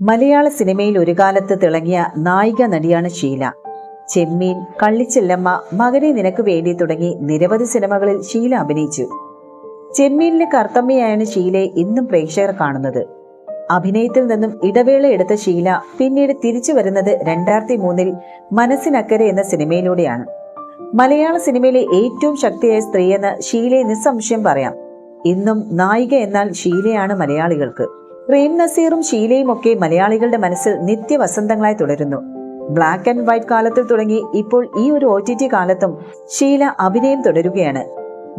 മലയാള സിനിമയിൽ ഒരു കാലത്ത് തിളങ്ങിയ നായിക നടിയാണ് ഷീല. ചെമ്മീൻ കള്ളിച്ചെല്ലമ്മ മകനെ നിനക്ക് വേണ്ടി തുടങ്ങി നിരവധി സിനിമകളിൽ ഷീല അഭിനയിച്ചു. ചെമ്മീനിലെ കർത്തമ്മയാണ് ഷീലയെ ഇന്നും പ്രേക്ഷകർ കാണുന്നത്. അഭിനയത്തിൽ നിന്നും ഇടവേള എടുത്ത ഷീല പിന്നീട് തിരിച്ചു വരുന്നത് രണ്ടായിരത്തി മൂന്നിൽ മനസ്സിനക്കരെ എന്ന സിനിമയിലൂടെയാണ്. മലയാള സിനിമയിലെ ഏറ്റവും ശക്തിയായ സ്ത്രീയെന്ന് ഷീലയെ നിസ്സംശയം പറയാം. ഇന്നും നായിക എന്നാൽ ഷീലയാണ് മലയാളികൾക്ക്. പ്രേം നസീറും ഷീലയും ഒക്കെ മലയാളികളുടെ മനസ്സിൽ നിത്യവസന്തങ്ങളായി തുടരുന്നു. ബ്ലാക്ക് ആൻഡ് വൈറ്റ് കാലത്തിൽ തുടങ്ങി ഇപ്പോൾ ഈ ഒരു ഒ കാലത്തും ഷീല അഭിനയം തുടരുകയാണ്.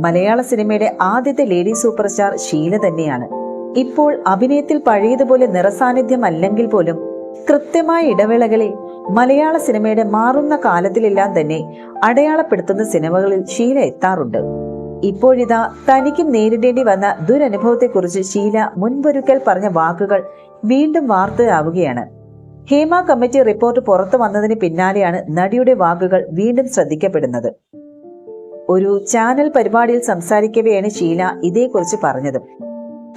മലയാള സിനിമയുടെ ആദ്യത്തെ ലേഡി സൂപ്പർ സ്റ്റാർ ഷീല തന്നെയാണ്. ഇപ്പോൾ അഭിനയത്തിൽ പഴയതുപോലെ നിറസാന്നിധ്യം അല്ലെങ്കിൽ പോലും കൃത്യമായ ഇടവേളകളിൽ മലയാള സിനിമയുടെ മാറുന്ന കാലത്തിലെല്ലാം തന്നെ അടയാളപ്പെടുത്തുന്ന സിനിമകളിൽ ഷീല എത്താറുണ്ട്. ഇപ്പോഴിതാ തനിക്കും നേരിടേണ്ടി വന്ന ദുരനുഭവത്തെക്കുറിച്ച് ഷീല മുൻപൊരുക്കൽ പറഞ്ഞ വാക്കുകൾ വീണ്ടും വാർത്തയാവുകയാണ്. ഹേമ കമ്മിറ്റി റിപ്പോർട്ട് പുറത്തു വന്നതിന് പിന്നാലെയാണ് നടിയുടെ വാക്കുകൾ വീണ്ടും ശ്രദ്ധിക്കപ്പെടുന്നത്. ഒരു ചാനൽ പരിപാടിയിൽ സംസാരിക്കവെയാണ് ഷീല ഇതേക്കുറിച്ച് പറഞ്ഞത്.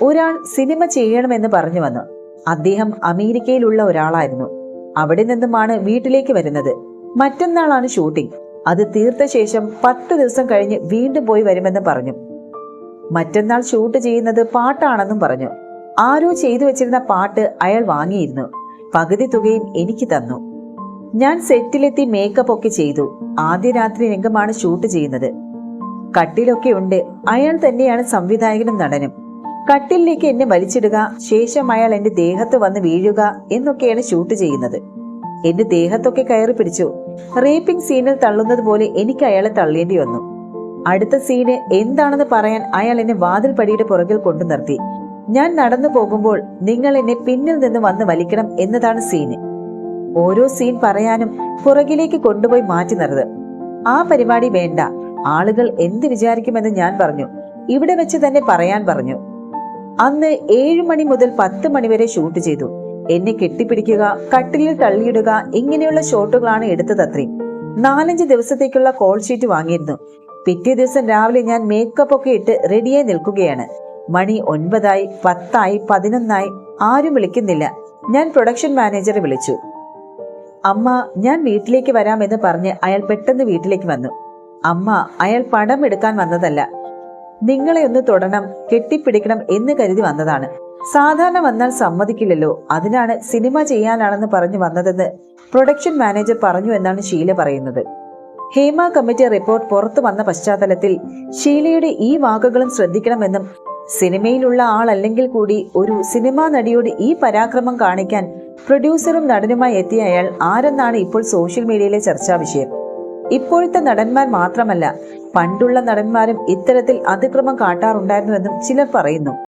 ഒരാൾ സിനിമ ചെയ്യണമെന്ന് പറഞ്ഞു വന്നു. അദ്ദേഹം അമേരിക്കയിലുള്ള ഒരാളായിരുന്നു. അവിടെ നിന്നുമാണ് വീട്ടിലേക്ക് വരുന്നത്. മറ്റന്നാളാണ് ഷൂട്ടിംഗ്. അത് തീർത്ത ശേഷം പത്ത് ദിവസം കഴിഞ്ഞ് വീണ്ടും പോയി വരുമെന്ന് പറഞ്ഞു. മറ്റന്നാൾ ഷൂട്ട് ചെയ്യുന്നത് പാട്ടാണെന്നും പറഞ്ഞു. ആരോ ചെയ്തു വെച്ചിരുന്ന പാട്ട് അയാൾ വാങ്ങിയിരുന്നു. പകുതി തുകയും എനിക്ക് തന്നു. ഞാൻ സെറ്റിലെത്തി മേക്കപ്പ് ഒക്കെ ചെയ്തു. ആദ്യ രാത്രി രംഗമാണ് ഷൂട്ട് ചെയ്യുന്നത്. കട്ടിലൊക്കെ ഉണ്ട്. അയാൾ തന്നെയാണ് സംവിധായകനും നടനും. കട്ടിലേക്ക് എന്നെ വലിച്ചിടുക ശേഷം അയാൾ എന്റെ ദേഹത്ത് വന്ന് വീഴുക എന്നൊക്കെയാണ് ഷൂട്ട് ചെയ്യുന്നത്. എന്റെ ദേഹത്തൊക്കെ കയറി പിടിച്ചു. റേപ്പിംഗ് സീനിൽ തള്ളുന്നത് പോലെ എനിക്ക് അയാളെ തള്ളേണ്ടി വന്നു. അടുത്ത സീന് എന്താണെന്ന് പറയാൻ അയാൾ എന്നെ വാതിൽ പടിയുടെ പുറകിൽ കൊണ്ടു നിർത്തി. ഞാൻ നടന്നു പോകുമ്പോൾ നിങ്ങൾ എന്നെ പിന്നിൽ നിന്ന് വന്ന് വലിക്കണം എന്നതാണ് സീന്. ഓരോ സീൻ പറയാനും പുറകിലേക്ക് കൊണ്ടുപോയി മാറ്റി നിറത് ആ പരിപാടി വേണ്ട. ആളുകൾ എന്ത് വിചാരിക്കുമെന്ന് ഞാൻ പറഞ്ഞു. ഇവിടെ വെച്ച് തന്നെ പറയാൻ പറഞ്ഞു. അന്ന് ഏഴു മണി മുതൽ പത്ത് മണി വരെ ഷൂട്ട് ചെയ്തു. എന്നെ കെട്ടിപ്പിടിക്കുക കട്ടിലിൽ തള്ളിയിടുക ഇങ്ങനെയുള്ള ഷോട്ടുകളാണ് എടുത്തത് അത്രയും നാലഞ്ച് ദിവസത്തേക്കുള്ള കോൾ ഷീറ്റ് വാങ്ങിയിരുന്നു. പിറ്റേ ദിവസം രാവിലെ ഞാൻ മേക്കപ്പ് ഒക്കെ ഇട്ട് റെഡിയായി നിൽക്കുകയാണ്. മണി ഒൻപതായി പത്തായി പതിനൊന്നായി ആരും വിളിക്കുന്നില്ല. ഞാൻ പ്രൊഡക്ഷൻ മാനേജറെ വിളിച്ചു. അമ്മ ഞാൻ വീട്ടിലേക്ക് വരാമെന്ന് പറഞ്ഞ് അയാൾ പെട്ടെന്ന് വീട്ടിലേക്ക് വന്നു. അമ്മ അയാൾ പണം എടുക്കാൻ വന്നതല്ല. നിങ്ങളെ ഒന്ന് തൊടണം കെട്ടിപ്പിടിക്കണം എന്ന് കരുതി വന്നതാണ്. സാധാരണ വന്നാൽ സമ്മതിക്കില്ലല്ലോ. അതിനാണ് സിനിമ ചെയ്യാനാണെന്ന് പറഞ്ഞു വന്നതെന്ന് പ്രൊഡക്ഷൻ മാനേജർ പറഞ്ഞു എന്നാണ് ഷീല പറയുന്നത്. ഹേമ കമ്മിറ്റി റിപ്പോർട്ട് പുറത്തു വന്ന പശ്ചാത്തലത്തിൽ ഷീലയുടെ ഈ വാക്കുകളും ശ്രദ്ധിക്കണമെന്നും സിനിമയിലുള്ള ആളല്ലെങ്കിൽ കൂടി ഒരു സിനിമാ നടിയോട് ഈ പരാക്രമം കാണിക്കാൻ പ്രൊഡ്യൂസറും നടനുമായി എത്തിയ അയാൾ ആരെന്നാണ് ഇപ്പോൾ സോഷ്യൽ മീഡിയയിലെ ചർച്ചാ വിഷയം. ഇപ്പോഴത്തെ നടന്മാർ മാത്രമല്ല പണ്ടുള്ള നടന്മാരും ഇത്തരത്തിൽ അതിക്രമം കാട്ടാറുണ്ടായിരുന്നുവെന്നും ചിലർ പറയുന്നു.